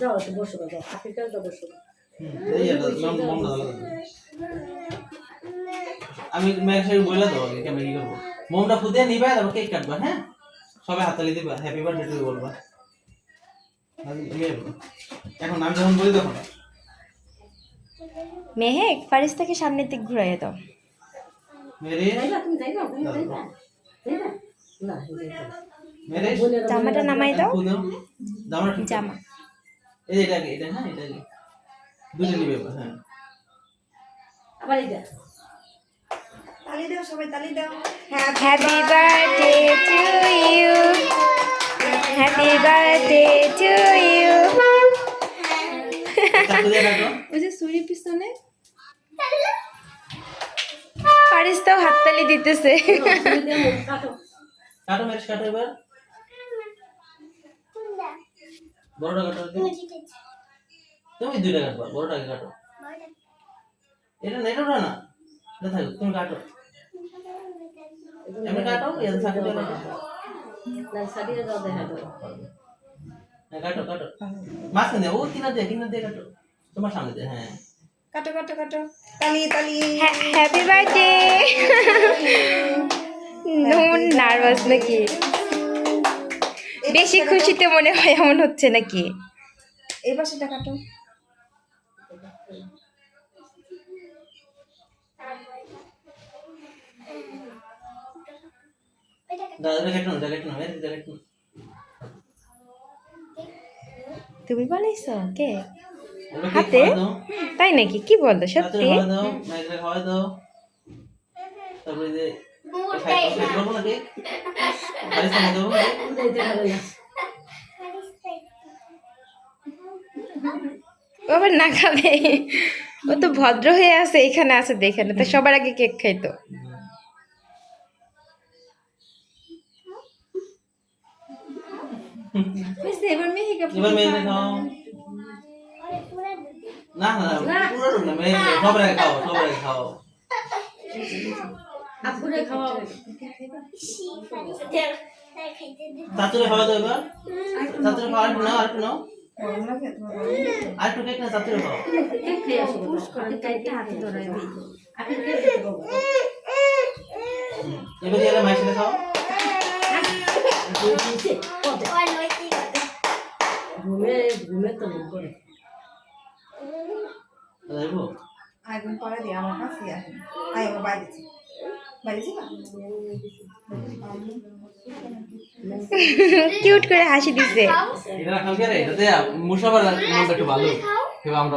যাও বসো যাও যাও বসো আমি মেয়ের বলে দেবো আগে কেমন কি করব? মোমটা নিবে তারপর কেক কাটবা হ্যাঁ? সবাই হাতালি দিবা হ্যাপি বার্থডে টু বলবা। এখন আমি যখন বলি তখন। মেহেক পারিস থেকে সামনের দিক ঘুরাইয়ে দাও। জামাটা নামাই দাও। জামা। এই এটা আগে, এটা হ্যাঁ এটা আগে। দুটো নিবে হ্যাঁ। আবার এইটা তালি দাও সবাই তালি দাও। Happy birthday to you happy birthday to you চাকু দিয়ে কাটো ওই যে সুরি পিছনে পারিস তো হাততালি দিতেছে। কাটো। কাটো এবার। বড়টা কাটো তুমি দুইটা কাটবা বড়টাকে কাটো। এটা না এটা না এটা থাকুক তুমি কাটো। এমনি কাটো এর চাকু দিয়ে না সাদিয়ে যাও দেখা দাও। হ্যাঁ কাটো কাটো। মাঝখানে দিয়ে ও কিনা দিয়ে কিনা দিয়ে কাটো। তোমার সামনে দিয়ে হ্যাঁ। কাটো কাটো কাটো। তালি তালি। Happy birthday. নুন নার্ভাস নাকি? বেশি খুশিতে মনে হয় এমন হচ্ছে নাকি? এই পাশেটা কাটো তুমি বানাইছো? কে? হাতে? তাই নাকি? কি বলতো সত্যি? তারপরে করব না খাবে। ও তো ভদ্র হয়ে আছে এখানে আছে দেখে না। তো সবার আগে কেক খাইতো এবার খাও। না না না পুরো না মেয়ে সবার আগে খাও সবার আগে খাও। আপুরে খাওয়াও চাতুরে খাওয়া দাও এবার। চাতুরে খাওয়া নাও আর একটু নাও আর একটু কেক না চাতুরে খাও কেক খেয়ে আসো পুশ করে কাইতে হাতে ধরাই দিই। আপনি কেক দিতে এবার দিয়ে মায়ের খাও। ঘুমে ঘুমে তো মন করে। যাইবো আগুন পরে দিয়ে আমার কাছে আসেন আই আমার বাইরে। কিউট করে হাসি দিছে। এটা খাও কে রে এটাতে মুসাবার মনটা একটু ভালো। আমরা